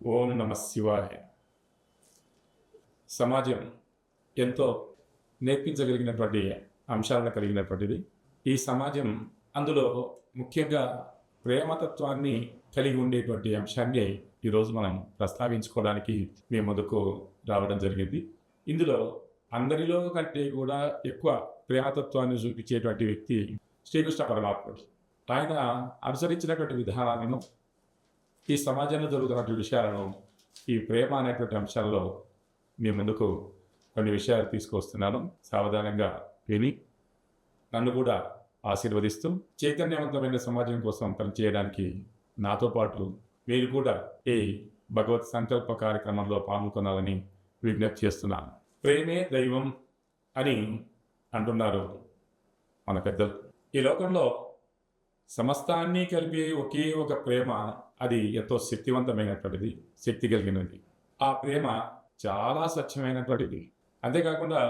ఓం నమ శివాయ. సమాజం ఎంతో నేర్పించగలిగినటువంటి అంశాలను కలిగినటువంటిది. ఈ సమాజం అందులో ముఖ్యంగా ప్రేమతత్వాన్ని కలిగి ఉండేటువంటి అంశాన్ని ఈరోజు మనం ప్రస్తావించుకోవడానికి మీ ముందుకు రావడం జరిగింది. ఇందులో అందరిలో కంటే కూడా ఎక్కువ ప్రేమతత్వాన్ని చూపించేటువంటి వ్యక్తి శ్రీకృష్ణ పరమాత్ముడు. ఆయన అనుసరించినటువంటి విధానాలను ఈ సమాజంలో జరుగుతున్నటువంటి విషయాలను ఈ ప్రేమ అనేటువంటి అంశాల్లో మీ ముందుకు కొన్ని విషయాలు తీసుకొస్తున్నాను సావధానంగా విని నన్ను కూడా ఆశీర్వదిస్తూ చైతన్యవంతమైన సమాజం కోసం పనిచేయడానికి నాతో పాటు మీరు కూడా ఈ భగవత్ సంకల్ప కార్యక్రమంలో పాల్గొనాలని విజ్ఞప్తి చేస్తున్నాను. ప్రేమే దైవం అని అంటున్నారు మన పెద్దలు. ఈ లోకంలో సమస్తాన్ని కలిపే ఒకే ఒక ప్రేమ అది ఎంతో శక్తివంతమైనటువంటిది శక్తి కలిగినది. ఆ ప్రేమ చాలా స్వచ్ఛమైనటువంటిది. అంతేకాకుండా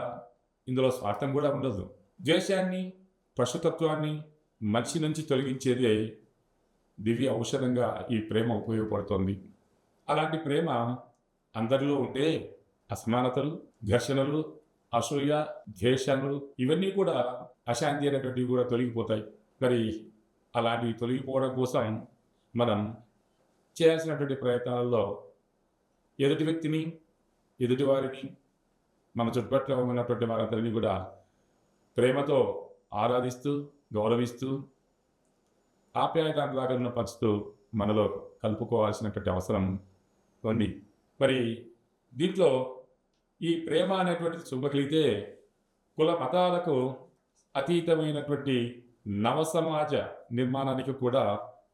ఇందులో స్వార్థం కూడా ఉండదు. ద్వేషాన్ని పశుతత్వాన్ని మనిషి నుంచి తొలగించేదే దివ్య ఔషధంగా ఈ ప్రేమ ఉపయోగపడుతోంది. అలాంటి ప్రేమ అందరిలో ఉంటే అసమానతలు ఘర్షణలు అసూయ ద్వేషాలు ఇవన్నీ కూడా అశాంతి అనేటువంటివి కూడా తొలగిపోతాయి. మరి అలాంటివి తొలగిపోవడం కోసం మనం చేయాల్సినటువంటి ప్రయత్నాలలో ఎదుటి వ్యక్తిని ఎదుటి వారిని మన చుట్టుపక్కల ఉన్నటువంటి వారందరినీ కూడా ప్రేమతో ఆరాధిస్తూ గౌరవిస్తూ ఆప్యాయతాగలను పంచుతూ మనలో కలుపుకోవాల్సినటువంటి అవసరం ఉంది. మరి దీంట్లో ఈ ప్రేమ అనేటువంటిది చూపగలిగితే కుల మతాలకు అతీతమైనటువంటి నవ సమాజ నిర్మాణానికి కూడా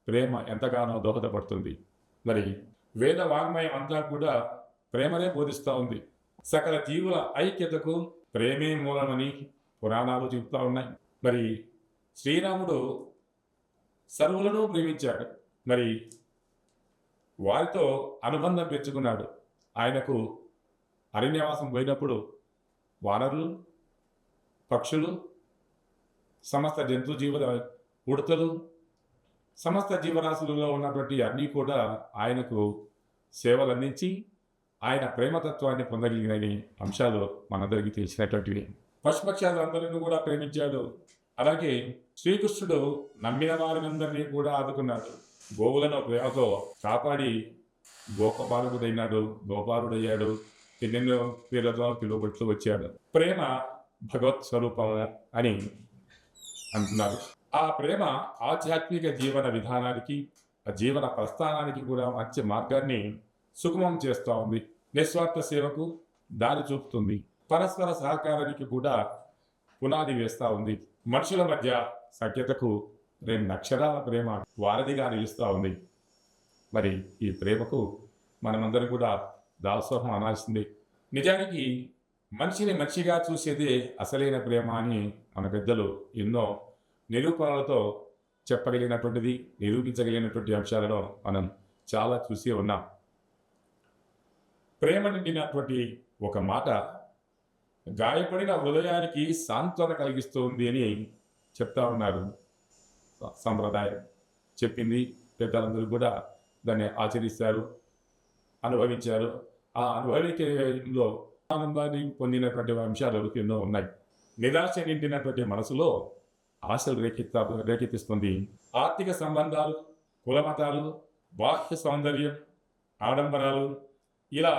ప్రేమ ఎంతగానో దోహదపడుతుంది. మరి వేద వాంగ్మయం అంతా కూడా ప్రేమనే బోధిస్తూ ఉంది. సకల జీవుల ఐక్యతకు ప్రేమే మూలమని పురాణాలు చెబుతూ ఉన్నాయి. మరి శ్రీరాముడు సర్వులను ప్రేమించాడు. మరి వారితో అనుబంధం పెంచుకున్నాడు. ఆయనకు అరణ్యవాసం పోయినప్పుడు వానరులు పక్షులు సమస్త జంతు జీవుల ఉడతలు సమస్త జీవరాశులలో ఉన్నటువంటి అన్నీ కూడా ఆయనకు సేవలు అందించి ఆయన ప్రేమతత్వాన్ని పొందగలిగిన అంశాలు మనందరికీ తెలిసినటువంటివి. పశుపక్షాలు పశుపక్షాలందరినీ కూడా ప్రేమించాడు. అలాగే శ్రీకృష్ణుడు నమ్మిన వారినందరినీ కూడా ఆదుకున్నాడు. గోవులను ప్రేమతో కాపాడి గోపబాలుడైనాడు గోపాలుడయ్యాడు ఎన్నెన్నో పేర్లతో పిలువబడుతూ వచ్చాడు. ప్రేమ భగవత్ స్వరూపం అని అంటున్నారు. ఆ ప్రేమ ఆధ్యాత్మిక జీవన విధానానికి ఆ జీవన ప్రస్థానానికి కూడా మంచి మార్గాన్ని సుగమం చేస్తూ ఉంది. నిస్వార్థ సేవకు దారి చూపుతుంది. పరస్పర సహకారానికి కూడా పునాది వేస్తూ ఉంది. మనుషుల మధ్య సఖ్యతకు రెండు అక్షరాల ప్రేమ వారధిగా నిలుస్తూ ఉంది. మరి ఈ ప్రేమకు మనమందరం కూడా దాసోహం అనాల్సింది. నిజానికి మనిషిని మనిషిగా చూసేదే అసలైన ప్రేమ అని మన పెద్దలు ఎన్నో నిరూపణలతో చెప్పగలిగినటువంటిది నిరూపించగలిగినటువంటి అంశాలలో మనం చాలా చూసి ఉన్నాం. ప్రేమ నిండినటువంటి ఒక మాట గాయపడిన హృదయానికి సాంత్వన కలిగిస్తుంది అని చెప్తా ఉన్నారు సంప్రదాయం. చెప్పింది పెద్దలందరూ కూడా దాన్ని ఆచరిస్తారు అనుభవించారు. ఆ అనుభవించలో ఆనందాన్ని పొందినటువంటి అంశాలు ఎన్నో ఉన్నాయి. నిరాశ నిండినటువంటి మనసులో ఆశలు రేకెత్త రేకెత్తిస్తుంది. ఆర్థిక సంబంధాలు కులమతాలు బాహ్య సౌందర్యం ఆడంబరాలు ఇలా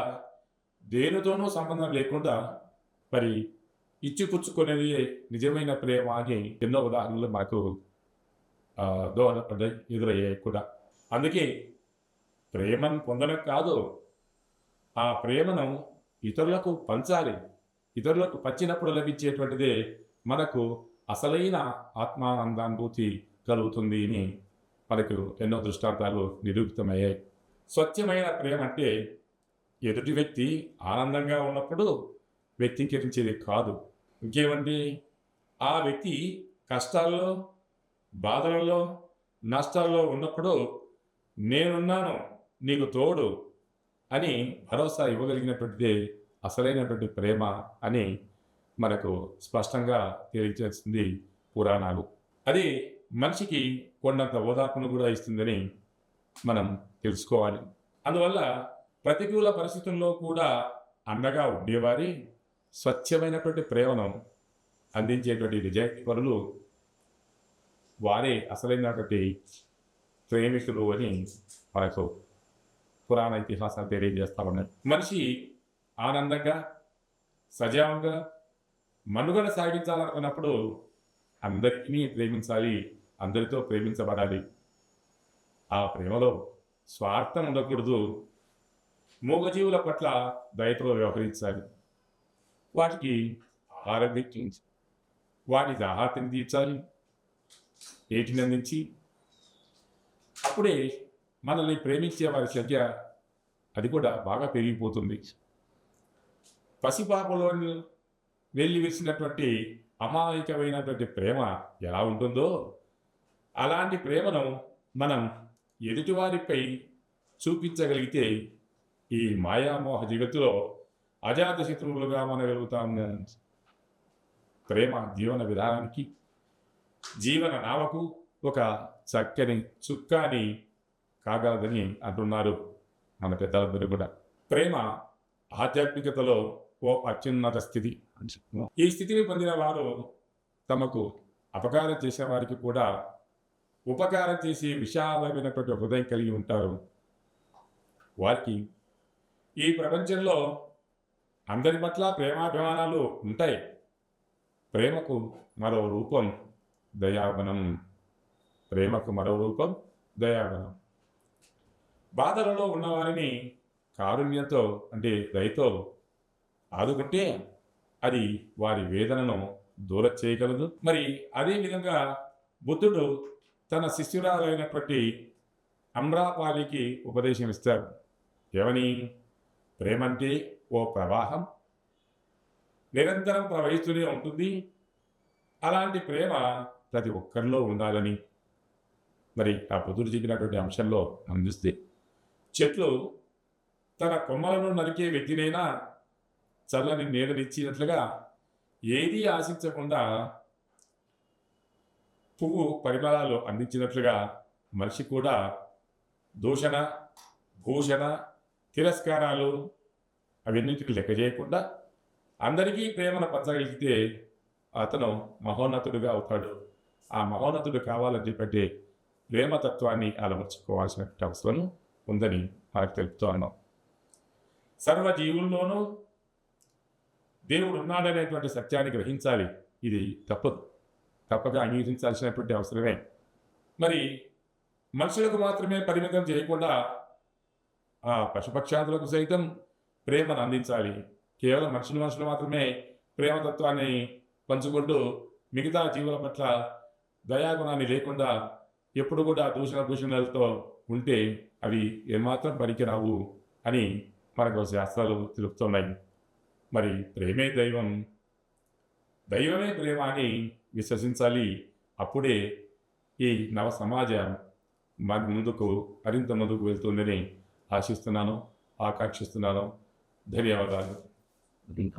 దేనితోనూ సంబంధం లేకుండా మరి ఇచ్చిపుచ్చుకునేది నిజమైన ప్రేమ అని ఎన్నో ఉదాహరణలు మనకు ఆ, దోహదపడ్డాయి ఎదురయ్యాయి కూడా. అందుకే ప్రేమను పొందడం కాదు ఆ ప్రేమను ఇతరులకు పంచాలి. ఇతరులకు పంచినప్పుడు లభించేటువంటిదే మనకు అసలైన ఆత్మానందానుభూతి కలుగుతుంది అని మనకు ఎన్నో దృష్టాంతాలు నిరూపితమయ్యాయి. స్వచ్ఛమైన ప్రేమ అంటే ఎదుటి వ్యక్తి ఆనందంగా ఉన్నప్పుడు వ్యక్తీకరించేది కాదు. ఇంకేమండి ఆ వ్యక్తి కష్టాల్లో బాధలలో నష్టాల్లో ఉన్నప్పుడు నేనున్నాను నీకు తోడు అని భరోసా ఇవ్వగలిగినటువంటిదే అసలైనటువంటి ప్రేమ అని మనకు స్పష్టంగా తెలియజేస్తుంది పురాణాలు. అది మనిషికి కొండంత ఓదార్పును కూడా ఇస్తుందని మనం తెలుసుకోవాలి. అందువల్ల ప్రతికూల పరిస్థితుల్లో కూడా అండగా ఉండేవారి స్వచ్ఛమైనటువంటి ప్రేమను అందించేటువంటి నిజాయితీ పరులు వారే అసలైనటువంటి ప్రేమికులు అని మనకు పురాణ ఇతిహాసాలు తెలియజేస్తా ఉన్నాయి. మనిషి ఆనందంగా సజావుగా మనుగడ సాగించాలనుకున్నప్పుడు అందరినీ ప్రేమించాలి అందరితో ప్రేమించబడాలి. ఆ ప్రేమలో స్వార్థం ఉండకూడదు. మూగజీవుల పట్ల దయతో వ్యవహరించాలి. వాటికి ఆహారం ఇచ్చించి వాటి దాహార్తిని తీర్చాలి. ఏటిని అందించి అప్పుడే మనల్ని ప్రేమించే వారి సంఖ్య అది కూడా బాగా పెరిగిపోతుంది. పసిపాపలోని వెళ్ళివేసినటువంటి అమాయకమైనటువంటి ప్రేమ ఎలా ఉంటుందో? అలాంటి ప్రేమను మనం ఎదుటివారిపై చూపించగలిగితే ఈ మాయామోహ జగత్తులో అజాత శత్రువులుగా మనగలుగుతాం ప్రేమ జీవన విధానానికి జీవన నావకు ఒక చక్కని చుక్కాని కాగలదని అంటున్నారు మన పెద్దలందరూ కూడా. ప్రేమ ఆధ్యాత్మికతలో ఓ అత్యున్నత స్థితి. ఈ స్థితిని పొందిన వారు తమకు అపకారం చేసే వారికి కూడా ఉపకారం చేసి విశాలమైనటువంటి హృదయం కలిగి ఉంటారు. వారికి ఈ ప్రపంచంలో అందరి పట్ల ప్రేమాభిమానాలు ఉంటాయి. ప్రేమకు మరో రూపం దయాగుణం ప్రేమకు మరో రూపం దయాగుణం బాధలలో ఉన్నవారిని కారుణ్యంతో అంటే దయతో ఆదుకుంటే అది వారి వేదనను దూర చేయగలదు మరి అదేవిధంగా బుద్ధుడు తన శిష్యురాలైనటువంటి అమ్రాపాలికి ఉపదేశం ఇస్తారు ఏమని? ప్రేమంటే ఓ ప్రవాహం? నిరంతరం ప్రవహిస్తూనే ఉంటుంది. అలాంటి ప్రేమ ప్రతి ఒక్కరిలో ఉండాలని. మరి ఆ బుద్ధుడు చెప్పినటువంటి అంశంలో అందిస్తే చెట్లు తన కొమ్మలను నరికే వ్యక్తినైనా చల్లని నీడనిచ్చినట్లుగా ఏదీ ఆశించకుండా పువ్వు పరిమళాలు అందించినట్లుగా మనిషి కూడా దూషణ భూషణ తిరస్కారాలు అవన్నింటికి లెక్క చేయకుండా అందరికీ ప్రేమను పంచగలిగితే అతను మహోన్నతుడుగా అవుతాడు. ఆ మహోన్నతుడు కావాలని చెప్పంటే ప్రేమతత్వాన్ని అలవర్చుకోవాల్సిన అవసరం ఉందని మనకు తెలుపుతూ ఉన్నాం సర్వ జీవుల్లోనూ దేవుడు ఉన్నాడనేటువంటి సత్యాన్ని గ్రహించాలి. ఇది తప్పదు. తప్పక అంగీకరించాల్సినటువంటి అవసరమే. మరి మనుషులకు మాత్రమే పరిమితం చేయకుండా ఆ పశుపక్షాదులకు సైతం ప్రేమను అందించాలి. కేవలం మనుషులు మనుషులు మాత్రమే ప్రేమతత్వాన్ని పంచుకుంటూ మిగతా జీవుల పట్ల దయాగుణాన్ని లేకుండా ఎప్పుడు కూడా దూషణ దూషణలతో ఉంటే అవి ఏమాత్రం పనికిరావు అని మనకు శాస్త్రాలు తెలుపుతున్నాయి. మరి ప్రేమే దైవం. దైవమే ప్రేమ అని విశ్వసించాలి. అప్పుడే ఈ నవ సమాజం మన ముందుకు మరింత ముందుకు వెళ్తుందని ఆశిస్తున్నాను ఆకాంక్షిస్తున్నాను. ధన్యవాదాలు.